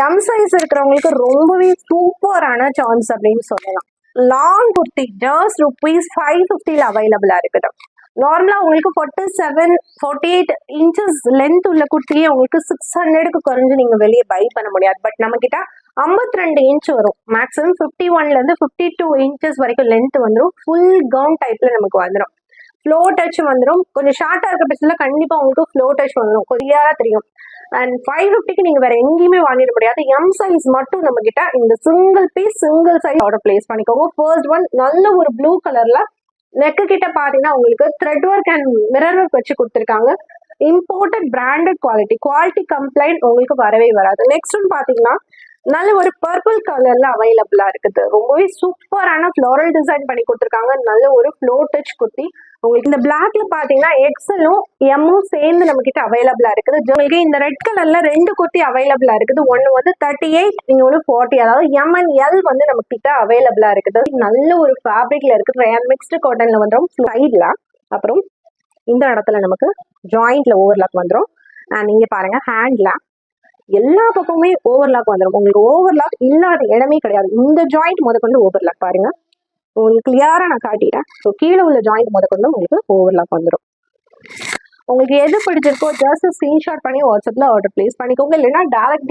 M size இருக்கிறவங்களுக்கு ரொம்பவே சூப்பரான சான்ஸ் அப்படின்னு சொல்லலாம். Long kurti just rupees five ஃபிஃப்டியில் அவைலபிளாக இருக்குது. நார்மலாக உங்களுக்கு forty seven forty eight inches length உள்ள குர்த்தியே உங்களுக்கு சிக்ஸ் ஹண்ட்ரடுக்கு குறைஞ்சு நீங்கள் வெளியே பை பண்ண முடியாது. பட் நம்மக்கிட்ட ஐம்பத்தி ரெண்டு இன்ச் வரும். மேக்ஸிமம் ஃபிஃப்டி ஒன்லேருந்து ஃபிஃப்டி டூ இன்ச்சஸ் வரைக்கும் லென்த் வந்துடும் ஃபுல் கவுன் டைப்பில் நமக்கு வந்துடும் ஃப்ளோ டச் வந்துடும் கொஞ்சம் ஷார்ட்டாக இருக்க பட்சத்தில் கண்டிப்பாக உங்களுக்கு ஃப்ளோ டச் வந்துடும் கிளியராக தெரியும். அண்ட் ஃபைவ் ஃபிஃப்டிக்கு நீங்கள் வேறு எங்கேயுமே வாங்கிட முடியாது. எம் சைஸ் மட்டும் நம்ம கிட்ட இந்த single piece single size order place பண்ணிக்கோங்க. ஃபர்ஸ்ட் ஒன் நல்ல ஒரு ப்ளூ கலர்ல நெக்கு கிட்ட பார்த்தீங்கன்னா உங்களுக்கு thread work and mirror work வச்சு கொடுத்துருக்காங்க. Imported branded quality quality complaint உங்களுக்கு வரவே வராது. நெக்ஸ்ட் ஒன் பார்த்தீங்கன்னா நல்ல ஒரு பர்பிள் கலர்ல அவைலபிளா இருக்குது. ரொம்பவே சூப்பரான ஃப்ளோரல் டிசைன் பண்ணி கொடுத்துருக்காங்க. நல்ல ஒரு ஃப்ளோ டச் குர்த்தி. உங்களுக்கு இந்த பிளாக்ல பாத்தீங்கன்னா எக்ஸலும் எம்மும் சேர்ந்து நம்ம கிட்ட அவைலபிளா இருக்குது. உங்களுக்கு இந்த ரெட் கலர்ல ரெண்டு குர்த்தி அவைலபிளா இருக்குது. ஒன்னு வந்து தேர்ட்டி எயிட் நீங்க ஃபார்ட்டி அதாவது எம் அண்ட் எல் வந்து நம்ம கிட்ட அவைலபிளா இருக்குது. நல்ல ஒரு ஃபேப்ரிக்ல இருக்குது. மிக்ஸ்டு காட்டன்ல வந்துடும் சைட்ல அப்புறம் இந்த இடத்துல நமக்கு ஜாயிண்ட்ல ஓவர்லாக் வந்துடும் நீங்க பாருங்க ஹேண்ட்ல எல்லா பக்கமுமே ஓவர்லாக் வந்துடும் உங்களுக்கு ஓவர்லாக் இல்லாத இடமே கிடையாது. இந்த ஜாயிண்ட் முதற்கொண்டு ஓவர்லாக் பாருங்க. உங்களுக்கு கிளியரா நான் காட்டிட்டேன். ஸோ கீழே உள்ள ஜாயிண்ட் முதற்கொண்டு உங்களுக்கு ஓவர்லாக் வந்துடும் உங்களுக்கு எது பிடிச்சிருக்கோ ஜஸ்ட் ஸ்கிரீன்ஷாட் பண்ணி வாட்ஸ்அப்ல ஆர்டர் பிளேஸ் பண்ணிக்கோங்க. இல்லைன்னா டேரக்ட்